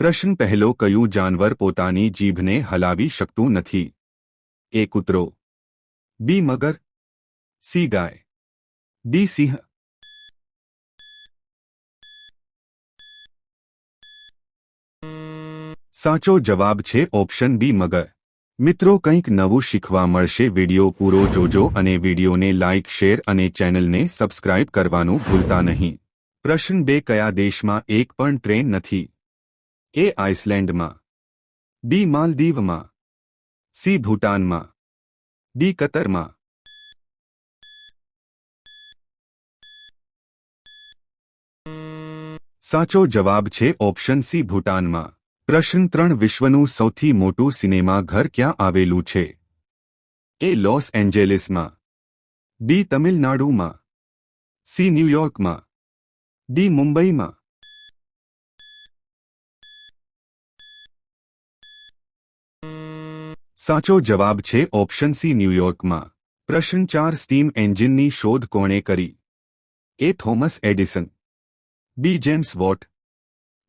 પ્રશ્ન પહેલો, કયું જાનવર પોતાની જીભને હલાવી શકતું નથી? એ કૂતરો. બી મગર. સી ગાય. ડી સિંહ. સાચો જવાબ છે ઓપ્શન બી મગર. મિત્રો, કંઈક નવું શીખવા મળશે. વિડિયો પૂરો જોજો અને વિડિયોને લાઇક શેર અને ચેનલને સબસ્ક્રાઇબ કરવાનું ભૂલતા નહીં. પ્રશ્ન બે, કયા દેશમાં એક પણ ટ્રેન નથી? એ આઇસલેન્ડમાં? બી માલદીવમાં? સી ભૂટાનમાં? ડી કતરમાં? સાચો જવાબ છે ઓપ્શન સી ભૂટાનમાં. પ્રશ્ન ત્રણ, વિશ્વનું સૌથી મોટું સિનેમાઘર ક્યાં આવેલું છે? એ લોસ એન્જેલિસમાં. બી તમિલનાડુમાં. સી ન્યૂયોર્કમાં. ડી મુંબઈમાં. સાચો જવાબ છે ઓપ્શન સી ન્યૂયોર્કમાં પ્રશ્ન ચાર, સ્ટીમ એન્જિનની શોધ કોણે કરી? A Thomas Edison. B, James Watt.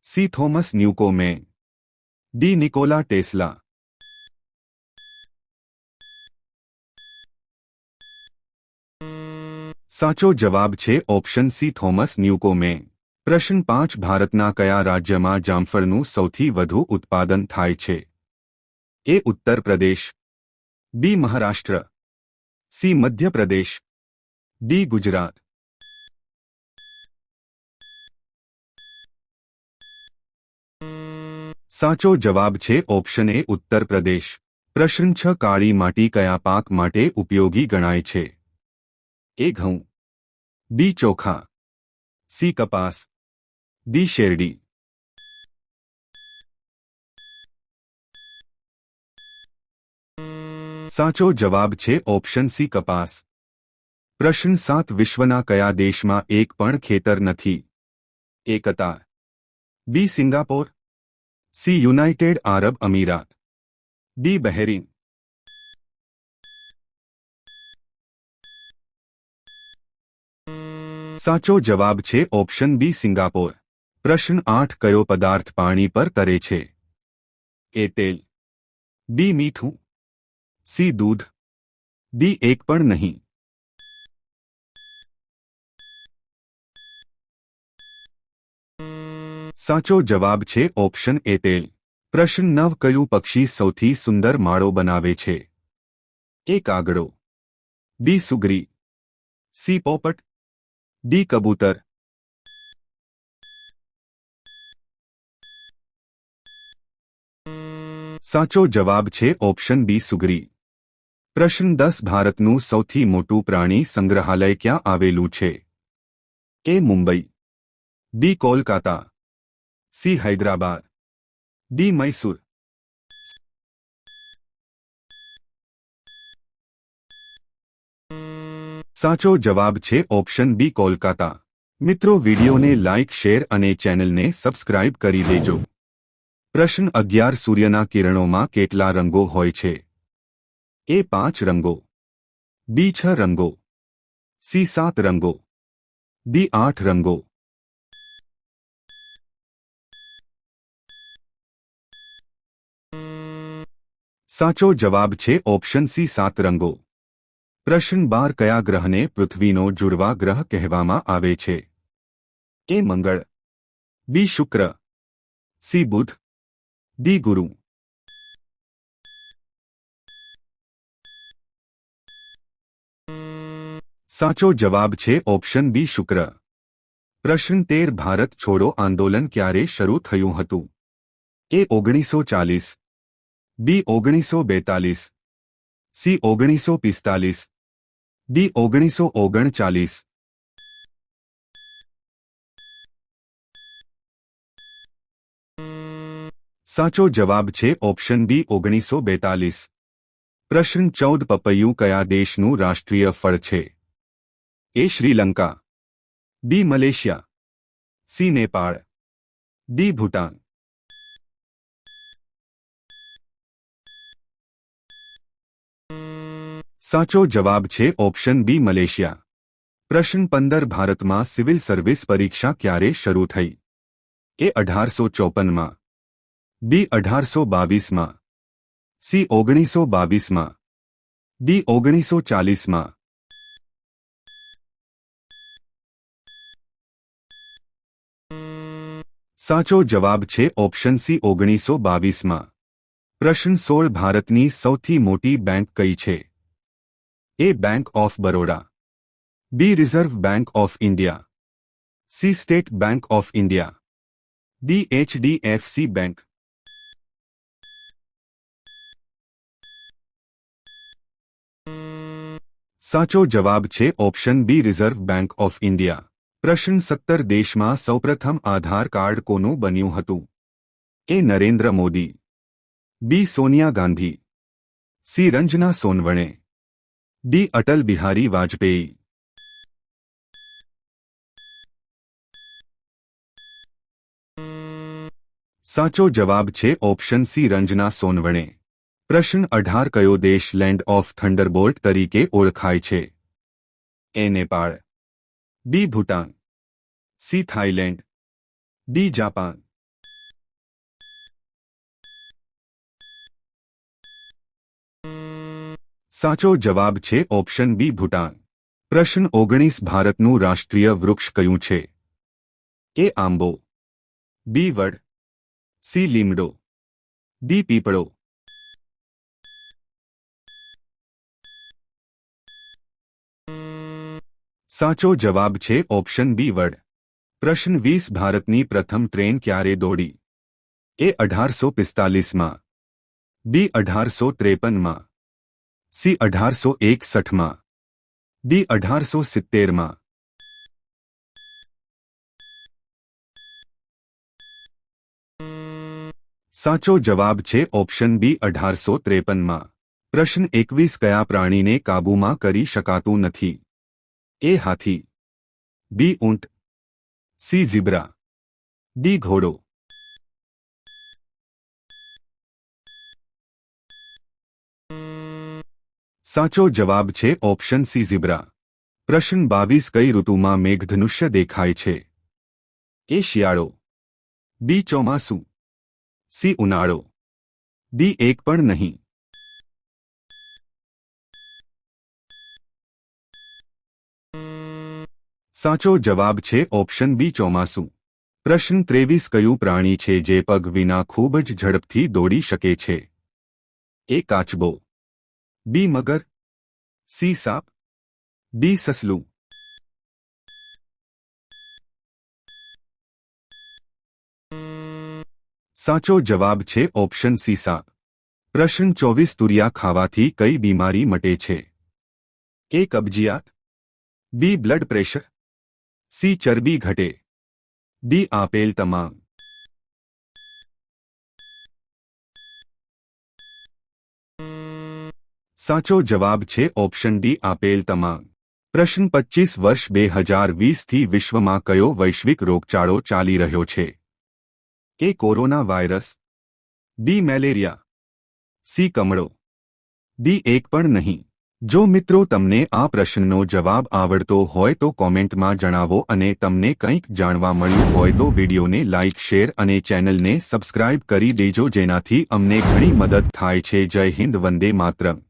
C, Thomas Newcomen D, Nikola Tesla. સાચો જવાબ છે ઓપ્શન સી, થોમસ ન્યુકોમે પ્રશ્ન પાંચ, ભારતના કયા રાજ્યમાં જામફળનું સૌથી વધુ ઉત્પાદન થાય છે? A Uttar Pradesh B Maharashtra C Madhya Pradesh D Gujarat સાચો જવાબ છે ઓપ્શન એ ઉત્તર પ્રદેશ પ્રશ્ન છ કાળી માટી કયા પાક માટે ઉપયોગી ગણાય છે એ ઘઉં બી ચોખા સી કપાસ ડી શેરડી સાચો જવાબ છે ઓપ્શન સી કપાસ પ્રશ્ન સાત વિશ્વના કયા દેશમાં એક પણ ખેતર નથી A Qatar B Singapore C United Arab Emirates D Bahrain સાચો જવાબ છે ઓપ્શન બી સિંગાપોર પ્રશ્ન આઠ કયો પદાર્થ પાણી પર તરે છે એ તેલ બી મીઠું સી દૂધ ડી એક પણ નહીં સાચો જવાબ છે ઓપ્શન એ તેલ પ્રશ્ન નવ કયું પક્ષી સૌથી સુંદર માળો બનાવે છે એ કાગડો બી સુગરી સી પોપટ ડી કબૂતર સાચો જવાબ છે ઓપ્શન બી સુગરી પ્રશ્ન દસ ભારતનું સૌથી મોટું પ્રાણી સંગ્રહાલય ક્યાં આવેલું છે? A Mumbai? B Kolkata? C Hyderabad? D Mysore? સાચો જવાબ છે ઓપ્શન બી કોલકાતા. મિત્રો વિડિયોને લાઇક શેર અને ચેનલને સબસ્ક્રાઇબ કરી દેજો. પ્રશ્ન અગિયાર સૂર્યના કિરણોમાં કેટલા રંગો હોય છે? એ પાંચ રંગો. બી છ રંગો. સી સાત રંગો. ડી આઠ રંગો. સાચો જવાબ છે ઓપ્શન સી સાત રંગો. પ્રશ્ન બાર કયા ગ્રહને પૃથ્વીનો જુડવા ગ્રહ કહેવામાં આવે છે? એ મંગળ. બી શુક્ર. સી બુધ. ડી ગુરુ. સાચો જવાબ છે ઓપ્શન બી શુક્ર. પ્રશ્ન તેર, ભારત છોડો આંદોલન ક્યારે શરૂ થયું હતું? એ ઓગણીસો ચાલીસ બી ઓગણીસો બેતાલીસ સી ઓગણીસો પિસ્તાલીસ ડી ઓગણીસો ઓગણચાલીસ સાચો જવાબ છે ઓપ્શન બી ઓગણીસો બેતાલીસ પ્રશ્ન ચૌદ, પપૈયું કયા દેશનું રાષ્ટ્રીય ફળ છે? A Sri Lanka B Malaysia C Nepal D Bhutan સાચો જવાબ છે ઓપ્શન બી મલેશિયા પ્રશ્ન પંદર ભારતમાં સિવિલ સર્વિસ પરીક્ષા ક્યારે શરૂ થઈ એ અઢારસો ચોપનમાં બી અઢારસો બાવીસમાં સી ઓગણીસો બાવીસમાં ડી ઓગણીસો ચાલીસમાં સાચો જવાબ છે ઓપ્શન સી ઓગણીસો બાવીસમાં. પ્રશ્ન સોળ ભારતની સૌથી મોટી બેંક કઈ છે? A bank of Baroda B reserve bank of India C state bank of India D HDFC bank સાચો જવાબ છે option B reserve bank of India પ્રશ્ન સત્તર દેશમાં સૌપ્રથમ આધાર કાર્ડ કોનું બન્યું હતું? A Narendra Modi. B Sonia Gandhi. C Ranjana Sonawane. D Atal Bihari Vajpayee. સાચો જવાબ છે ઓપ્શન સી રંજના સોનવણે. પ્રશ્ન અઢાર કયો દેશ લેન્ડ ઓફ થંડરબોલ્ટ તરીકે ઓળખાય છે? A Nepal. B Bhutan C Thailand D Japan સાચો જવાબ છે ઓપ્શન બી ભૂટાન. પ્રશ્ન ઓગણીસ ભારતનું રાષ્ટ્રીય વૃક્ષ કયું છે? એ આંબો. બી વડ. સી લીમડો. ડી પીપળો. સાચો જવાબ છે ઓપ્શન બી વડ. પ્રશ્ન વીસ, ભારતની પ્રથમ ટ્રેન ક્યારે દોડી? એ અઢારસો પિસ્તાલીસમાં. બી અઢારસો ત્રેપનમાં. સી અઢારસો એકસઠમાં. ડી અઢારસો સિત્તેરમાં. સાચો જવાબ છે ઓપ્શન બી અઢારસો ત્રેપનમાં. પ્રશ્ન એકવીસ, કયા પ્રાણીને કાબૂમાં કરી શકાતું નથી? એ હાથી. બી ઊંટ. C zebra. ડી ઘોડો. સાચો જવાબ છે ઓપ્શન સી ઝીબ્રા. પ્રશ્ન બાવીસ કઈ ઋતુમાં મેઘધનુષ્ય દેખાય છે? એ શિયાળો. બી ચોમાસું. સી ઉનાળો. ડી એક પણ નહીં. સાચો જવાબ છે ઓપ્શન બી ચોમાસું. પ્રશ્ન ત્રેવીસ કયું પ્રાણી છે જે પગ વિના ખૂબ જ ઝડપથી દોડી શકે છે? એ કાચબો. બી મગર. સી સાપ. ડી સસલું. સાચો જવાબ છે ઓપ્શન સી સાપ. પ્રશ્ન ચોવીસ તુરિયા ખાવાથી કઈ બીમારી મટે છે? એ કબજિયાત. બી બ્લડ પ્રેશર. સી ચરબી ઘટે. ડી આપેલ તમામ. સાચો જવાબ છે ઓપ્શન ડી આપેલ તમામ. પ્રશ્ન પચીસ વર્ષ બે હજાર વીસથી વિશ્વમાં કયો વૈશ્વિક રોગચાળો ચાલી રહ્યો છે? A corona virus? B malaria. C કમળો. D એક પણ નહીં. જો મિત્રો તમને આ પ્રશ્નનો જવાબ આવડતો હોય તો કોમેન્ટમાં જણાવો અને તમને કંઈક જાણવા મળ્યું હોય તો વિડીયોને લાઇક શેર અને ચેનલને સબસ્ક્રાઇબ કરી દેજો જેનાથી અમને ઘણી મદદ થાય છે. જય હિન્દ, વંદે માતરમ.